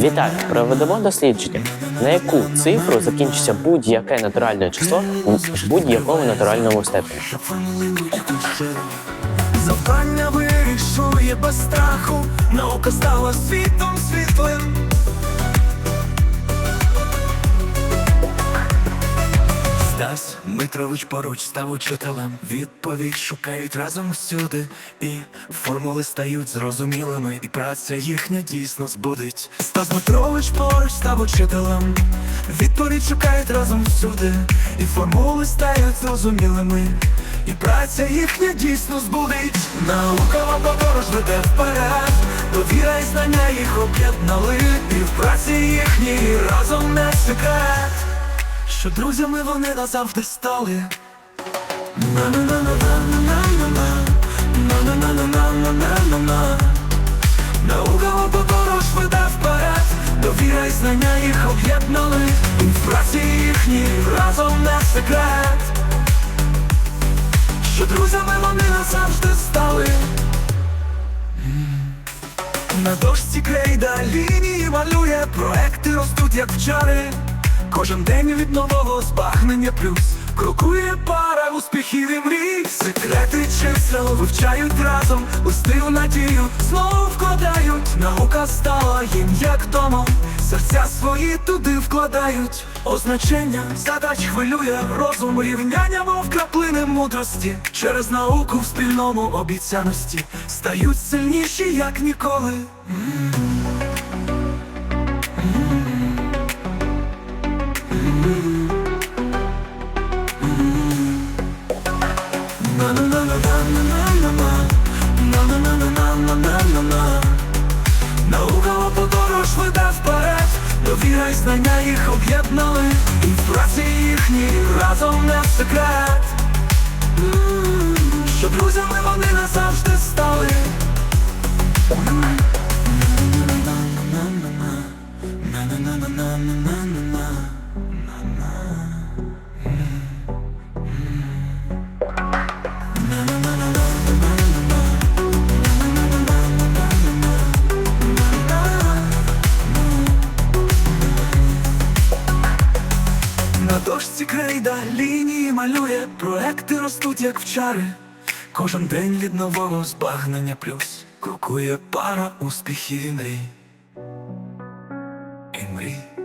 Вітаю! Проведемо дослідження, на яку цифру закінчиться будь-яке натуральне число в будь-якому натуральному степені. Завдання вирішує без страху, наука стала світом світлим. Стас Митрович поруч став учителем. Відповідь шукають разом всюди, і формули стають зрозумілими, і праця їхня дійсно збудить. Стас Митрович поруч став учителем. Відповідь шукають разом всюди, і формули стають зрозумілими, і праця їхня дійсно збудить. Наукова подорож веде вперед, довіра і знання їх об'єднали, і в праці їхній разом не секрет що друзями вони назавжди стали. На-на-на-на-на-на-на-на. Подорож веде вперед, довіра і знання їх об'єднали, і в праці їхній разом не секрет, що друзями вони назавжди стали. На дошці крейда лінії малює, проекти ростуть як вчари. Кожен день від нового збагнення плюс крокує пара успіхів і мрій. Секрети чисел вивчають разом, листи в надію знову вкладають. Наука стала їм як домом, серця свої туди вкладають. Означення задач хвилює розум, рівняння, мов краплини мудрості. Через науку в спільному обіцяності стають сильніші, як ніколи. На-на-на-на-на. Подорож веде вперед, довіра і знання їх об'єднали, І в праці їхні разом не секрет, Що друзями вони назавжди На дошці крейда лінії малює, проекти ростуть, як в чари. Кожен день від нового збагнення плюс крокує пара успіхів і мрій. І мрій.